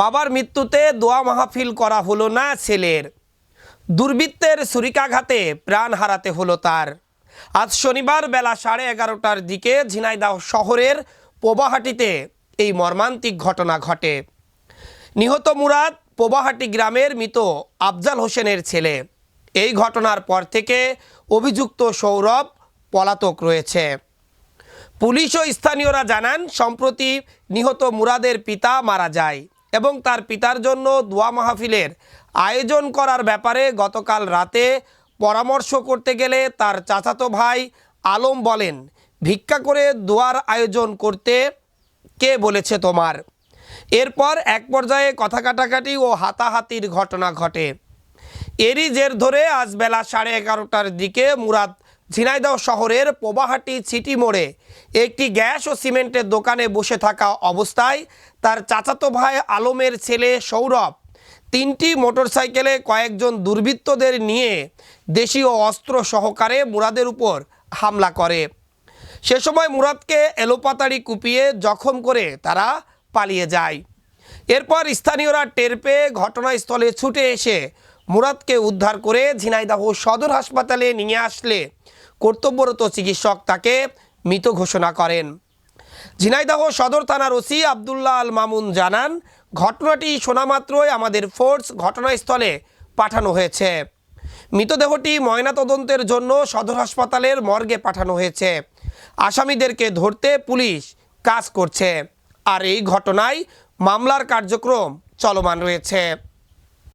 বাবার মৃত্যুতে দোয়া মাহফিল করা হলো না ছেলের। দুর্বৃত্তের ছুরিকাঘাতে প্রাণ হারাতে হলো তার। আজ শনিবার বেলা সাড়ে এগারোটার দিকে ঝিনাইদহ শহরের পোবাহাটিতে এই মর্মান্তিক ঘটনা ঘটে। নিহত মুরাদ পোবাহাটি গ্রামের মৃত আফজাল হোসেনের ছেলে। এই ঘটনার পর থেকে অভিযুক্ত সৌরভ পলাতক রয়েছে। পুলিশ ও স্থানীয়রা জানান, সম্প্রতি নিহত মুরাদের পিতা মারা যায়। এবং তার পিতার জন্য দোয়া মাহফিলের আয়োজন করার ব্যাপারে গতকাল রাতে পরামর্শ করতে গেলে তার চাচাতো ভাই আলম বলেন, ভিক্ষা করে দোয়ার আয়োজন করতে কে বলেছে তোমার? এরপর এক পর্যায়ে কথা কাটাকাটি ও হাতাহাতির ঘটনা ঘটে। এরই জের ধরে আজ বেলা সাড়ে এগারোটার দিকে মুরাদ ঝিনাইদহ শহরের পোবাহাটি সিটি মোড়ে একটি গ্যাস ও সিমেন্টের দোকানে বসে থাকা অবস্থায় তার চাচাতো ভাই আলমের ছেলে সৌরভ তিনটি মোটরসাইকেলে কয়েকজন দুর্বৃত্তদের নিয়ে দেশীয় অস্ত্র সহকারে মুরাদের উপর হামলা করে। সে সময় মুরাদকে এলোপাতাড়ি কুপিয়ে জখম করে তারা পালিয়ে যায়। এরপর স্থানীয়রা টের পেয়ে ঘটনাস্থলে ছুটে এসে মুরাদকে উদ্ধার করে ঝিনাইদহ সদর হাসপাতালে নিয়ে আসলে কর্তব্যরত চিকিৎসক তাকে মৃত ঘোষণা করেন। ঝিনাইদহ সদর থানার ওসি আবদুল্লাহ আল মামুন জানান, ঘটনাটি শোনামাত্রই আমাদের ফোর্স ঘটনাস্থলে পাঠানো হয়েছে। মৃতদেহটি ময়নাতদন্তের জন্য সদর হাসপাতালের মর্গে পাঠানো হয়েছে। আসামিদেরকে ধরতে পুলিশ কাজ করছে। আর এই ঘটনায় মামলার কার্যক্রম চলমান রয়েছে।